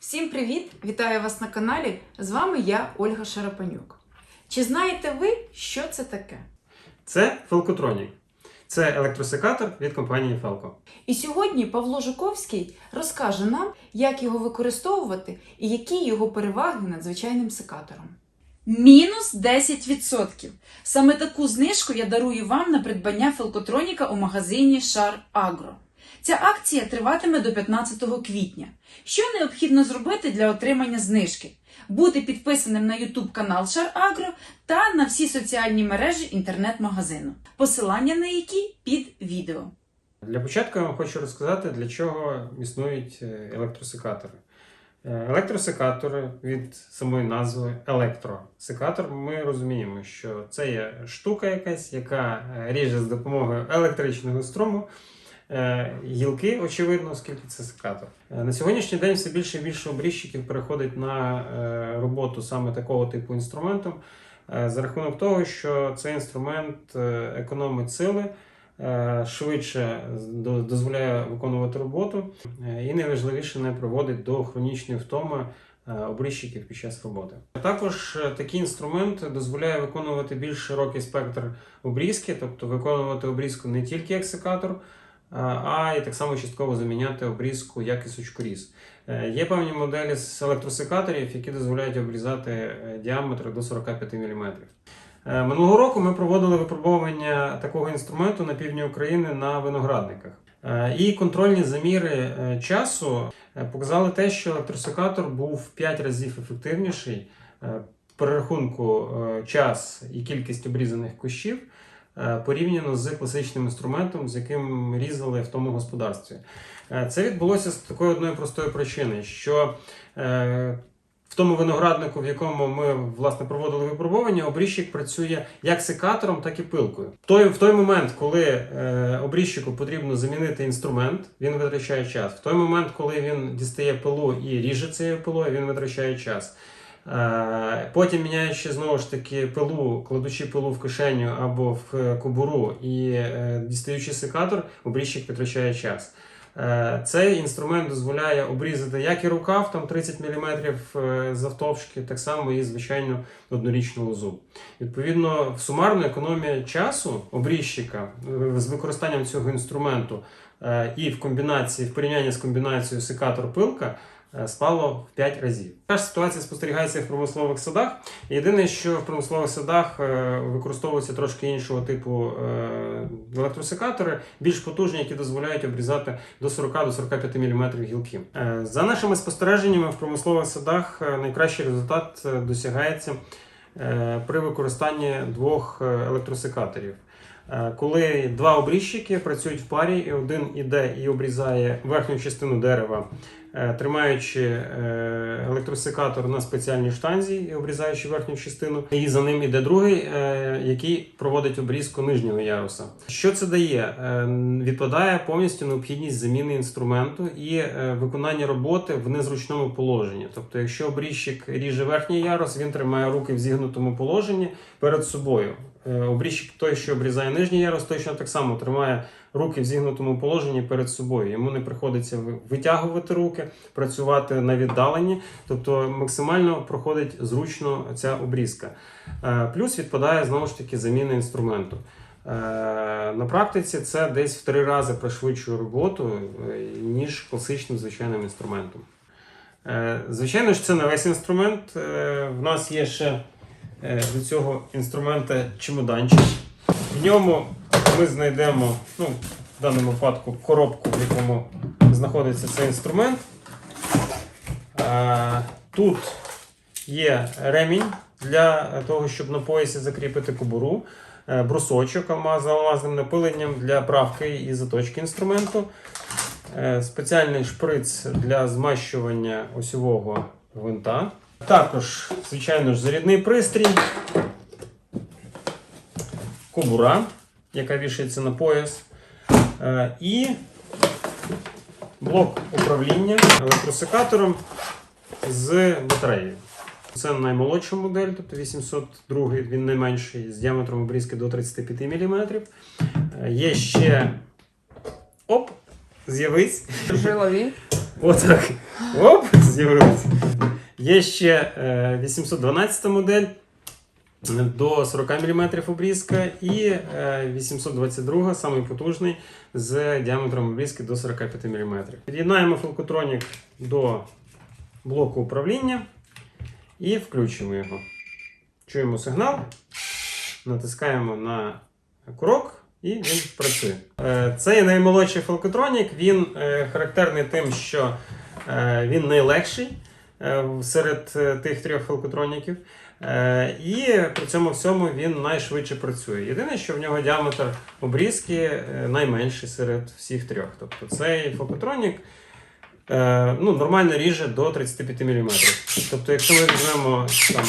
Всім привіт! Вітаю вас на каналі. З вами я, Ольга Шарапанюк. Чи знаєте ви, що це таке? Це Felcotronic. Це електросекатор від компанії Felco. І сьогодні Павло Жуковський розкаже нам, як його використовувати і які його переваги над звичайним секатором. Мінус 10%. Саме таку знижку я дарую вам на придбання Фелкотроніка у магазині Шар Агро. Ця акція триватиме до 15 квітня. Що необхідно зробити для отримання знижки? Бути підписаним на YouTube канал Шарагро та на всі соціальні мережі інтернет-магазину, посилання на які під відео. Для початку я вам хочу розказати, для чого існують е, електросекатори. Е, Електросекатори від самої назви електросекатор. Ми розуміємо, що це є штука якась, яка е, ріже з допомогою електричного струму. Е, Гілки, очевидно, оскільки це секатор. Е, На сьогоднішній день все більше і більше обрізчиків переходить на е, роботу саме такого типу інструментом, за рахунок того, що цей інструмент економить сили, швидше дозволяє виконувати роботу і найважливіше не приводить до хронічної втоми обрізчиків під час роботи. Також такий інструмент дозволяє виконувати більш широкий спектр обрізки, тобто виконувати обрізку не тільки як секатор, а й так само частково заміняти обрізку як і сучкоріз. Е, Є певні моделі з електросекаторів, які дозволяють обрізати е, діаметр до 45 мм. Е, Минулого року ми проводили випробовування такого інструменту на півдні України на виноградниках. І контрольні заміри часу показали те, що електросекатор був в 5 разів ефективніший в перерахунку час і кількість обрізаних кущів порівняно з класичним інструментом, з яким різали в тому господарстві. Е, Це відбулося з такої одної простої причини, що е, в тому винограднику, в якому ми власне проводили випробування, обрізчик працює як секатором, так і пилкою. Той, в той момент, коли е, обрізчику потрібно замінити інструмент, він витрачає час. В той момент, коли він дістає пилу і ріже цією пилою, він витрачає час. Е, Потім міняючи знову ж таки пилу, кладучи пилу в кишеню або в кобуру і е, дістаючи секатор, обрізчик витрачає час. Е, Цей інструмент дозволяє обрізати як і рукав, там 30 мм завтовшки, так само і звичайно однорічну лозу. Відповідно, сумарна економія часу обрізчика е, з використанням цього інструменту е, і в комбінації, в порівнянні з комбінацією секатор-пилка е, спало в 5 разів. Така ж ситуація спостерігається в промислових садах. Єдине, що в промислових садах е, використовуються трошки іншого типу е, електросекатори, більш потужні, які дозволяють обрізати до 40-45 мм гілки. Е, За нашими спостереженнями в промислових садах е, найкращий результат е, досягається е, при використанні двох е, електросекаторів. Е, Коли два обрізчики працюють в парі, і один іде і обрізає верхню частину дерева, е, тримаючи е, електросекатор на спеціальній штанзі і обрізаючи верхню частину, і за ним іде другий, який проводить обрізку нижнього яруса. Що це дає? Відпадає повністю необхідність заміни інструменту і виконання роботи в незручному положенні. Тобто, якщо обрізчик ріже верхній ярус, він тримає руки в зігнутому положенні перед собою. Е, Обрізчик той, що обрізає нижній ярус, точно так само тримає руки в зігнутому положенні перед собою. Йому не приходиться витягувати руки, працювати на віддаленні, тобто максимально проходить зручно ця обрізка. Е, Плюс відпадає знову ж таки заміна інструменту. Е, На практиці це десь в три рази пришвидшує роботу, ніж класичним звичайним інструментом. Звичайно ж, це не весь інструмент. В нас є ще до цього інструмента чемоданчик. В ньому ми знайдемо, ну, в даному випадку, коробку, в якому знаходиться цей інструмент. Е, Тут є ремінь для того, щоб на поясі закріпити кобуру, е, брусочок з алмазним напиленням для правки і заточки інструменту, е, спеціальний шприц для змащування осьового гвинта. Також, звичайно ж, зарядний пристрій, кобура, яка вішається на пояс, е, і блок управління електросекатором з батареєю. Це наймолодша модель, тобто 802, він найменший з діаметром обрізки до 35 мм. Є ще оп, з'явись. Жилові. Отак. Оп, з'явилися. Є ще е, 812 модель до 40 мм обрізка і е, 822 самий потужний з діаметром обрізки до 45 мм. Під'єднаємо фалкотронік до блоку управління і включимо його. Чуємо сигнал, натискаємо на курок і він працює. Е, Цей наймолодший фалкотронік, він е, характерний тим, що е, він найлегший е, серед е, тих трьох фалкотроніків. Е, І при цьому всьому він найшвидше працює. Єдине, що в нього діаметр обрізки е, найменший серед всіх трьох. Тобто цей фалкотронік е, ну, нормально ріже до 35 мм. Тобто, якщо ми візьмемо там,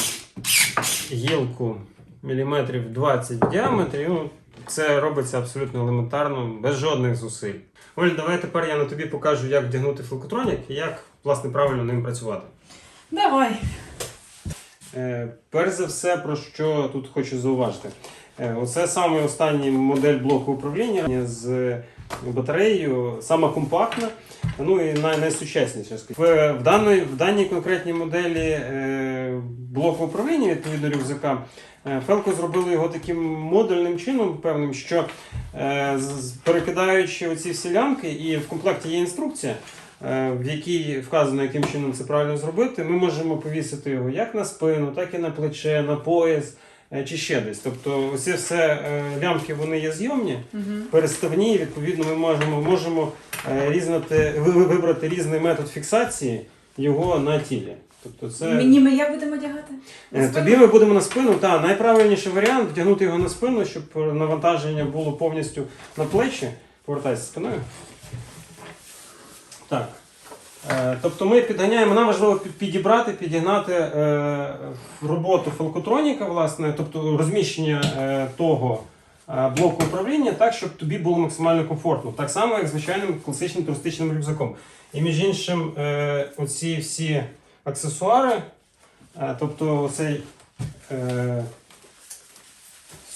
гілку міліметрів 20 в діаметрі, ну, це робиться абсолютно елементарно, без жодних зусиль. Оль, давай тепер я на тобі покажу, як вдягнути фалкотронік і як власне правильно ним працювати. Давай. Е, перш за все, про що тут хочу зауважити. Е, оце саме останній модель блоку управління з батареєю, сама компактна, ну і най- найсучасніша. В, в, даної, в даній конкретній моделі е, блоку управління відповідно рюкзака. е, Фелко зробили його таким модульним чином, певним, що е, перекидаючи оці всі лямки, і в комплекті є інструкція, в якій вказано, яким чином це правильно зробити, ми можемо повісити його як на спину, так і на плече, на пояс е, чи ще десь. Тобто, оці все е, лямки вони є зйомні, Угу. переставні. і, Відповідно, ми можемо, можемо е, різнати, ви- ви- вибрати різний метод фіксації його на тілі. Тобто, це Мені ми як будемо одягати? Е, Тобі ми будемо на спину. Та найправильніший варіант вдягнути його на спину, щоб навантаження було повністю на плечі. Повертайся спиною. Так. Е, Тобто ми підганяємо, нам важливо підібрати, підігнати е, роботу фалкотроніка, власне, тобто розміщення е, того блоку управління так, щоб тобі було максимально комфортно. Так само, як звичайним класичним туристичним рюкзаком. І між іншим, оці всі аксесуари, тобто оцей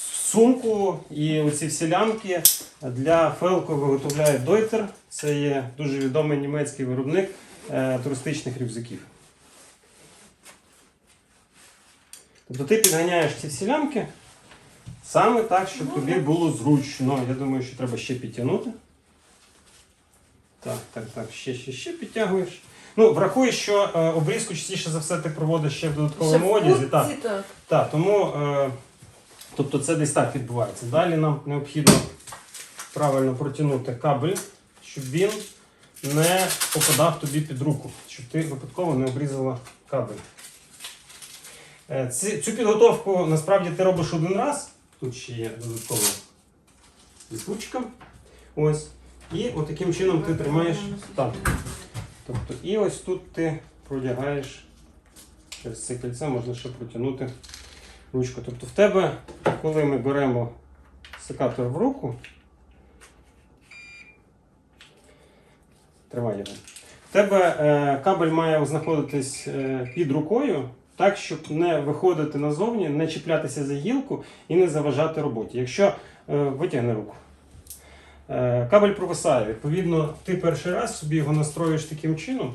сумку і оці всі лямки для Фелко виготовляє Deuter. Це є дуже відомий німецький виробник е, туристичних рюкзаків. Тобто ти підганяєш ці всі лямки саме так, щоб тобі було зручно. Я думаю, що треба ще підтягнути. Так, так, так, ще, ще, ще підтягуєш. Ну, врахуй, що е, обрізку частіше за все ти проводиш ще в додатковому одязі. Так. так. Так, тому е, тобто це десь так відбувається. Далі нам необхідно правильно протягнути кабель, щоб він не попадав тобі під руку, щоб ти випадково не обрізала кабель. Е, цю підготовку насправді ти робиш один раз. Тут ще є додаткова ліпучка. Ось. І от таким чином ти тримаєш. Так. Тобто, і ось тут ти продягаєш через це кільце, можна ще протягнути ручку. Тобто в тебе, коли ми беремо секатор в руку, тримай його. В тебе е, кабель має знаходитись е, під рукою, так, щоб не виходити назовні, не чіплятися за гілку і не заважати роботі. Якщо е, витягни руку. Е, Кабель провисає. Відповідно, ти перший раз собі його настроїш таким чином,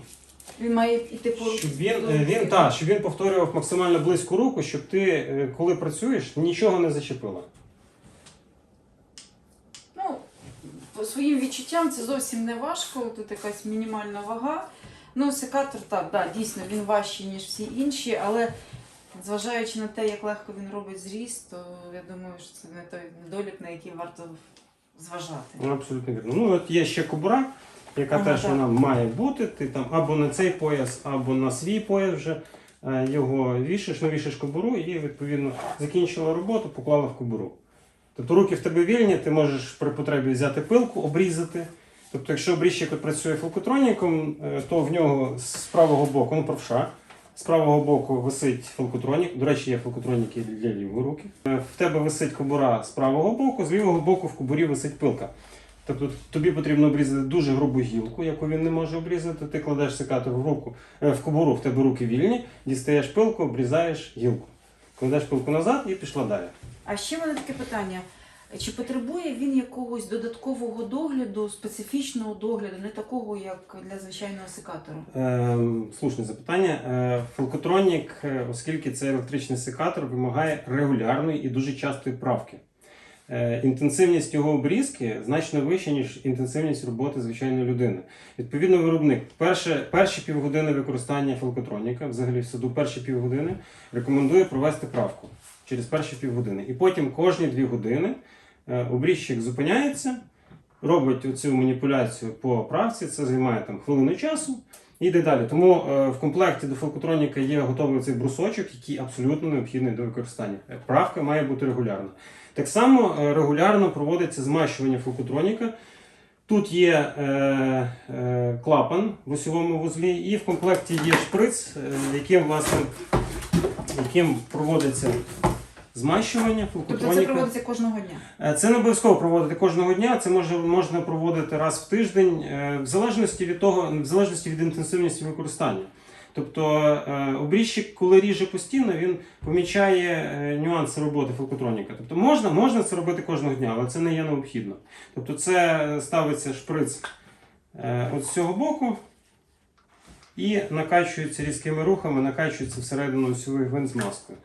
Він має йти по щоб він, е, він, та, щоб він повторював максимально близьку руку, щоб ти, е, коли працюєш, нічого не зачепила. Ну, по своїм відчуттям це зовсім не важко. Тут якась мінімальна вага. Ну, секатор так, да, дійсно він важчий, ніж всі інші, але зважаючи на те, як легко він робить зріст, то я думаю, що це не той недолік, на який варто зважати. Ну, абсолютно вірно. Ну, от є ще кобура, яка Ага, теж так. вона має бути. Ти там або на цей пояс, або на свій пояс вже е, його вішаєш, навішаєш кобуру і відповідно закінчила роботу, поклала в кобуру. Тобто руки в тебе вільні, ти можеш при потребі взяти пилку, обрізати. Тобто, якщо обрізчик працює фалкотроніком, е, то в нього з правого боку, ну правша, з правого боку висить фалкотронік. До речі, є фалкотроніки для лівої руки. Е, В тебе висить кобура з правого боку, з лівого боку в кобурі висить пилка. Тобто тобі потрібно обрізати дуже грубу гілку, яку він не може обрізати. Ти кладеш секатор в руку, е, в кобуру, в тебе руки вільні, дістаєш пилку, обрізаєш гілку. Кладеш пилку назад і пішла далі. А ще в мене таке питання. Чи потребує він якогось додаткового догляду, специфічного догляду, не такого, як для звичайного секатору? Е, слушне запитання. Е, Фалкотронік, е, оскільки це електричний секатор, вимагає регулярної і дуже частої правки. Е, Інтенсивність його обрізки значно вища, ніж інтенсивність роботи звичайної людини. Відповідно, виробник перше, перші півгодини використання фалкотроніка, взагалі в саду перші півгодини, рекомендує провести правку через перші півгодини. І потім кожні дві години е, обрізчик зупиняється, робить оцю маніпуляцію по правці, це займає там хвилину часу. І йде далі. Тому е, в комплекті до фалкотроніка є готовий цей брусочок, який абсолютно необхідний до використання. Правка має бути регулярна. Так само е, регулярно проводиться змащування фалкотроніка. Тут є е, е, клапан в осьовому вузлі, і в комплекті є шприц, е, яким, власне, яким проводиться змащування Тобто це проводиться кожного дня. Е, Це не обов'язково проводити кожного дня. Це може можна проводити раз в тиждень, в залежності від того, в залежності від інтенсивності використання. Тобто е, обрізчик, коли ріже постійно, він помічає е, нюанси роботи фалкотроніка. Тобто можна, можна це робити кожного дня, але це не є необхідно. Тобто це ставиться шприц е, от з цього боку і накачується різкими рухами, накачується всередину осьовий гвинт з маскою.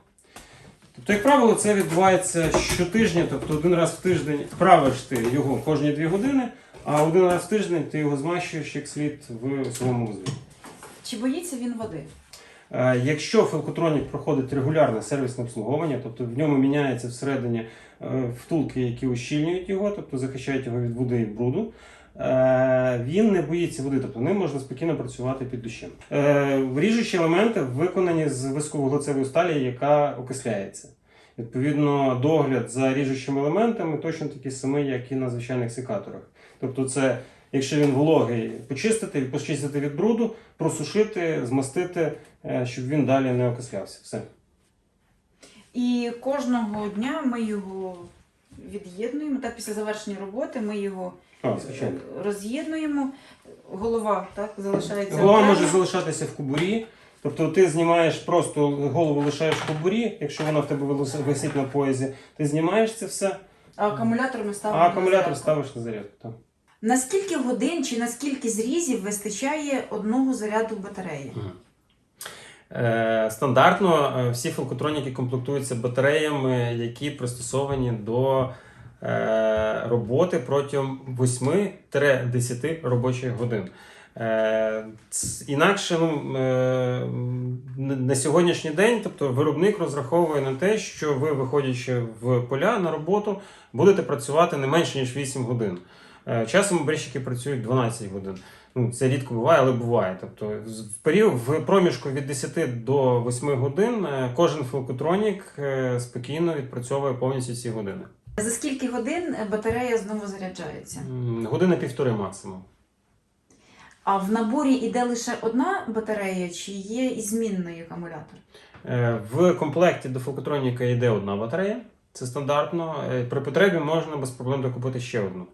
Тобто, як правило, це відбувається щотижня, тобто один раз в тиждень правиш ти його кожні дві години, а один раз в тиждень ти його змащуєш як слід в своєму вузлі. Чи боїться він води? Е, Якщо фелкотронік проходить регулярне сервісне обслуговування, тобто в ньому міняється всередині е, втулки, які ущільнюють його, тобто захищають його від води і бруду, е, він не боїться води, тобто ним можна спокійно працювати під дощем. Е, Ріжучі елементи виконані з високовуглецевої сталі, яка окисляється. Відповідно, догляд за ріжучими елементами точно такий самий, як і на звичайних секаторах. Тобто, це якщо він вологий, почистити, почистити від бруду, просушити, змастити, е, щоб він далі не окислявся. Все. І кожного дня ми його від'єднуємо. Так, після завершення роботи ми його А, е, роз'єднуємо. Голова так залишається. Голова окремо. може залишатися в кубурі. Тобто ти знімаєш просто голову лишаєш в кубурі, якщо вона в тебе висить на поязі, ти знімаєш це все, А акумулятор ми ставимо. а акумулятор зарядку. ставиш на зарядку. Так. На скільки годин чи на скільки зрізів вистачає одного заряду батареї? Е, Стандартно е, всі фалкотроніки комплектуються батареями, які пристосовані до е, роботи протягом 8-10 робочих годин. Інакше ну, на сьогоднішній день, тобто виробник розраховує на те, що ви, виходячи в поля на роботу, будете працювати не менше ніж 8 годин. Е, Часом обрізчики працюють 12 годин. Ну, це рідко буває, але буває. Тобто, в період в проміжку від 10 до 8 годин е, кожен фалкотронік е, спокійно відпрацьовує повністю ці години. За скільки годин батарея знову заряджається? Година півтори максимум. А в наборі іде лише одна батарея, чи є і змінний акумулятор? В комплекті до фалкотроніка йде одна батарея. Це стандартно. При потребі можна без проблем докупити ще одну.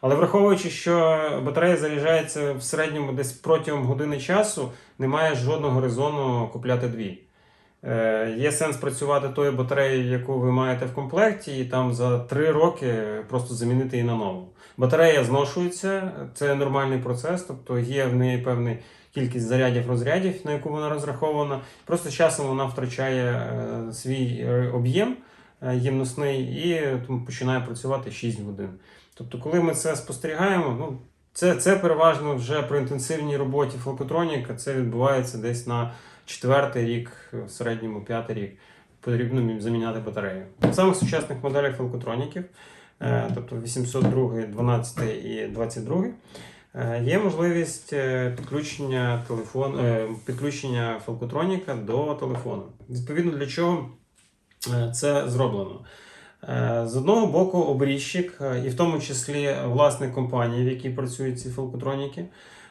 Але враховуючи, що батарея заряджається в середньому десь протягом години часу, немає жодного резону купляти дві. Е, Є сенс працювати тою батареєю, яку ви маєте в комплекті, і там за три роки просто замінити її на нову. Батарея зношується, це нормальний процес, тобто є в неї певна кількість зарядів розрядів, на яку вона розрахована. Просто з часом вона втрачає е, свій е, об'єм е, ємностний і тому починає працювати 6 годин. Тобто, коли ми це спостерігаємо, ну це, це переважно вже при інтенсивній роботі фалкотроніка, це відбувається десь на четвертий рік, в середньому п'ятий рік. Потрібно заміняти батарею. В самих сучасних моделях фалкотроніків, е, тобто 802, 12 і 22, е, є можливість е, підключення телефон, підключення фалкотроніка до телефону. Відповідно для чого це зроблено. Е, З одного боку, обрізчик, е, і в тому числі власник компанії, в якій працюють ці фалкотроніки,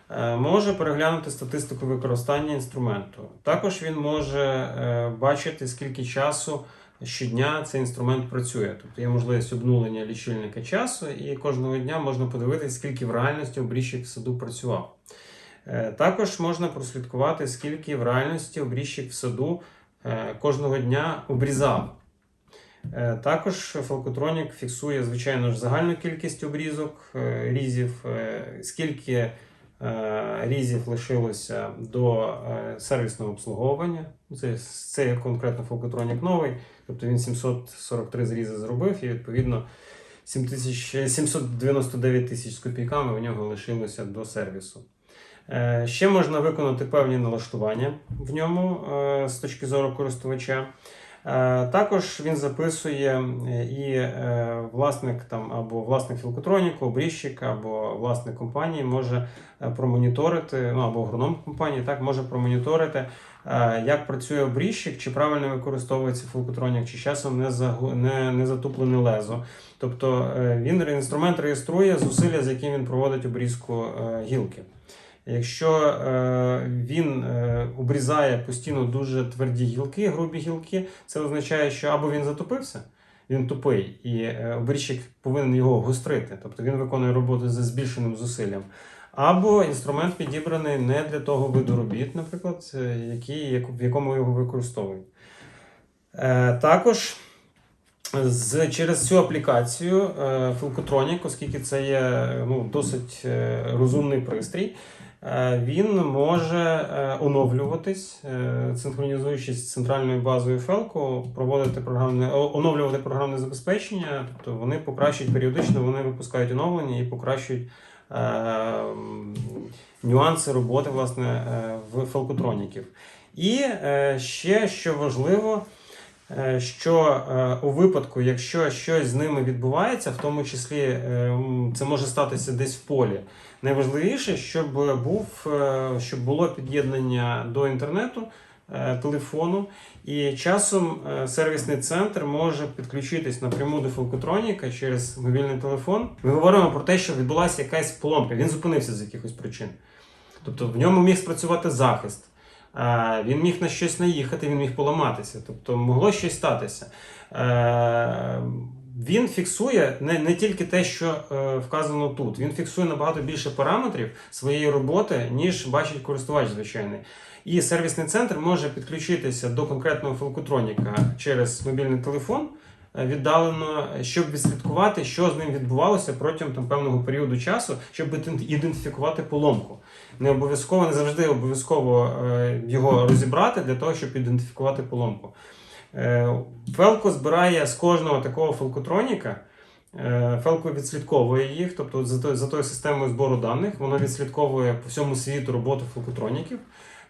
е, може переглянути статистику використання інструменту. Також він може бачити, скільки часу щодня цей інструмент працює. Тобто є можливість обнулення лічильника часу, і кожного дня можна подивитися, скільки в реальності обрізчик в саду працював. Також можна прослідкувати, скільки в реальності обрізчик в саду кожного дня обрізав. Е, Також Falcotronic фіксує, звичайно ж, загальну кількість обрізок е, різів, е, скільки різів лишилося до сервісного обслуговування. Це, це конкретно Falcotronic новий, тобто він 743 зрізи зробив і відповідно 799 тисяч з копійками у нього лишилося до сервісу. Ще можна виконати певні налаштування в ньому з точки зору користувача. Е, Також він записує і е, власник там або власник філкотроніку, обрізчик, або власник компанії може е, промоніторити, ну або агроном компанії, так може промоніторити, як працює обрізчик, чи правильно використовується філкотронік, чи часом не, загу- не, не затуплене лезо. Тобто він інструмент реєструє зусилля, з яким він проводить обрізку гілки. Якщо е, він е, обрізає постійно дуже тверді гілки, грубі гілки, це означає, що або він затопився, він тупий, і е, обрізчик повинен його гострити, тобто він виконує роботу за збільшеним зусиллям. Або інструмент підібраний не для того виду робіт, наприклад, який, як- в якому його використовують. Також з, через цю аплікацію Filcotronic, оскільки це є ну, досить розумний пристрій, він може е, оновлюватись, е, синхронізуючись з центральною базою Felco, проводити програмне, оновлювати програмне забезпечення, тобто вони покращують періодично, вони випускають оновлення і покращують е, нюанси роботи власне, е, в Felcotronicів. І е, ще, що важливо, е, що е, у випадку, якщо щось з ними відбувається, в тому числі е, це може статися десь в полі. Найважливіше, щоб був, е, щоб було під'єднання до інтернету, е, телефону, і часом е, сервісний центр може підключитись напряму до Фолкотроніка через мобільний телефон. Ми говоримо про те, що відбулася якась поломка. Він зупинився з якихось причин. Тобто в ньому міг спрацювати захист. Е, Він міг на щось наїхати, він міг поламатися, тобто могло щось статися. Він фіксує не, не тільки те, що е, вказано тут, він фіксує набагато більше параметрів своєї роботи, ніж бачить користувач звичайний. І сервісний центр може підключитися до конкретного філкотроніка через мобільний телефон е, віддалено, щоб відслідкувати, що з ним відбувалося протягом там, певного періоду часу, щоб ідентифікувати поломку. Не обов'язково, не завжди обов'язково е, його розібрати для того, щоб ідентифікувати поломку. Е, Фелко збирає з кожного такого фелкотроніка. е, Фелко відслідковує їх, тобто за тою, системою збору даних, воно відслідковує по всьому світу роботу фелкотроніків.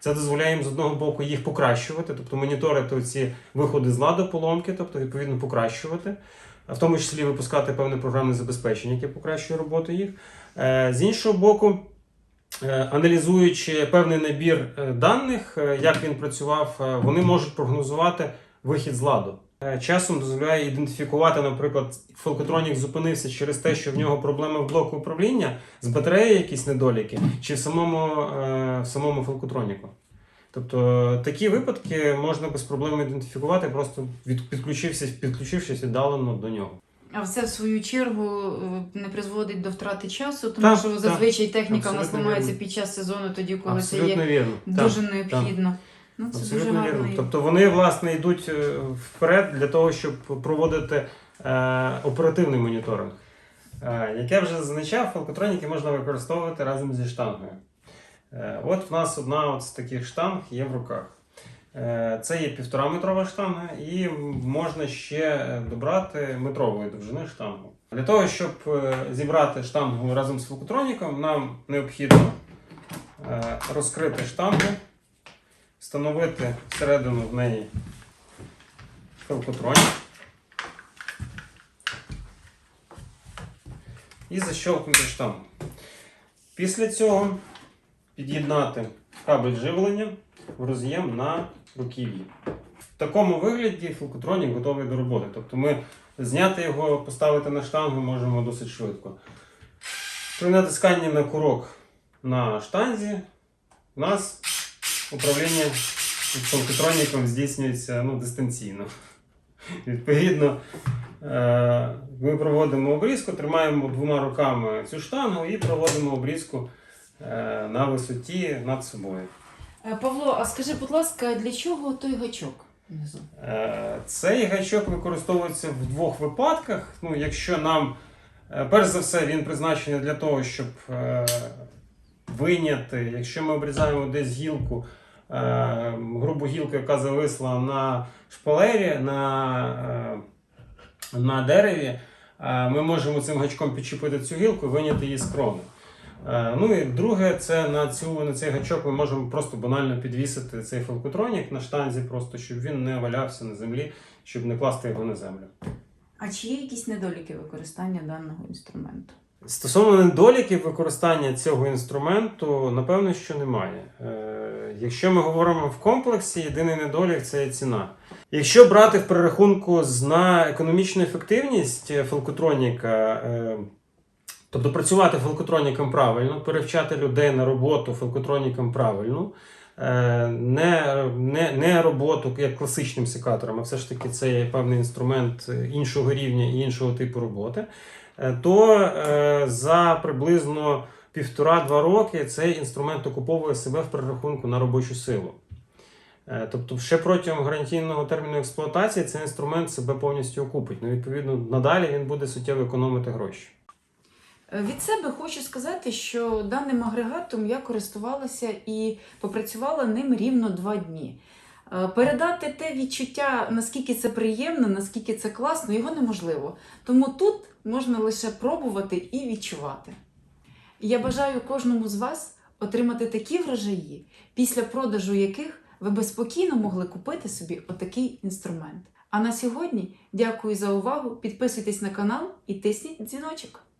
Це дозволяє їм з одного боку їх покращувати, тобто моніторити ці виходи з ладу поломки, тобто відповідно покращувати, в тому числі випускати певне програмне забезпечення, яке покращує роботу їх. Е, З іншого боку, е, аналізуючи певний набір е, даних, е, як він працював, е, вони можуть прогнозувати вихід з ладу. Е, Часом дозволяє ідентифікувати, наприклад, Фолкотронік зупинився через те, що в нього проблеми в блоку управління, з батареєю якісь недоліки, чи в самому, е, в самому Фолкотроніку. Тобто такі випадки можна без проблем ідентифікувати, просто від, підключившись, підключившись віддалено до нього. А це в свою чергу е, не призводить до втрати часу, тому Так, що так. зазвичай техніка у нас Абсолютно ламається під час сезону, тоді коли це є вірно. Так. дуже необхідно. Ну це дуже Абсолютно гарно. вірно. Тобто вони власне йдуть е, вперед для того, щоб проводити е, оперативний моніторинг. Е, як я вже зазначав, фалкотроніки можна використовувати разом зі штангою. Е, от в нас одна от з таких штанг є в руках. Е, це є півтора метрова штанга, і можна ще добрати метрової довжини штангу. Для того, щоб е, зібрати штангу разом з фалкотроніком, нам необхідно е, розкрити штангу встановити всередину в неї фелкотронік і защелкнути штангу. Після цього під'єднати кабель живлення в роз'єм на руків'ї. В такому вигляді фелкотронік готовий до роботи. Тобто ми зняти його, поставити на штангу можемо досить швидко. При натисканні на курок на штанзі у нас управління фалкотроніком здійснюється ну, дистанційно. Відповідно, е, ми проводимо обрізку, тримаємо двома руками цю штангу і проводимо обрізку е, на висоті над собою. Е, Павло, а скажи, будь ласка, для чого той гачок? внизу. Цей гачок використовується в двох випадках. Ну, якщо нам, перш за все, він призначений для того, щоб виняти, якщо ми обрізаємо десь гілку, е, грубу гілку, яка зависла на шпалері, на, е, на дереві, е, ми можемо цим гачком підчепити цю гілку і виняти її з крони. Ну і друге, це на, цю, на цей гачок ми можемо просто банально підвісити цей фалкотронік на штанзі, просто щоб він не валявся на землі, щоб не класти його на землю. А чи є якісь недоліки використання даного інструменту? Стосовно недоліків використання цього інструменту, напевно, що немає. Е, якщо ми говоримо в комплексі, єдиний недолік це ціна. Якщо брати в перерахунку на економічну ефективність е, фалкотроніка, е, тобто працювати фалкотроніком правильно, перевчати людей на роботу фалкотроніком правильно, е, не, не, не роботу як класичним секатором, а все ж таки це є певний інструмент е, іншого рівня і іншого типу роботи е, то е, за приблизно півтора-два роки цей інструмент окуповує себе в перерахунку на робочу силу. Е, Тобто, ще протягом гарантійного терміну експлуатації цей інструмент себе повністю окупить. Ну, відповідно, надалі він буде суттєво економити гроші. Е, Від себе хочу сказати, що даним агрегатом я користувалася і попрацювала ним рівно два дні. Е, Передати те відчуття, наскільки це приємно, наскільки це класно, його неможливо. Тому тут можна лише пробувати і відчувати. Я бажаю кожному з вас отримати такі врожаї, після продажу яких ви би спокійно могли купити собі отакий інструмент. А на сьогодні дякую за увагу. Підписуйтесь на канал і тисніть дзвіночок.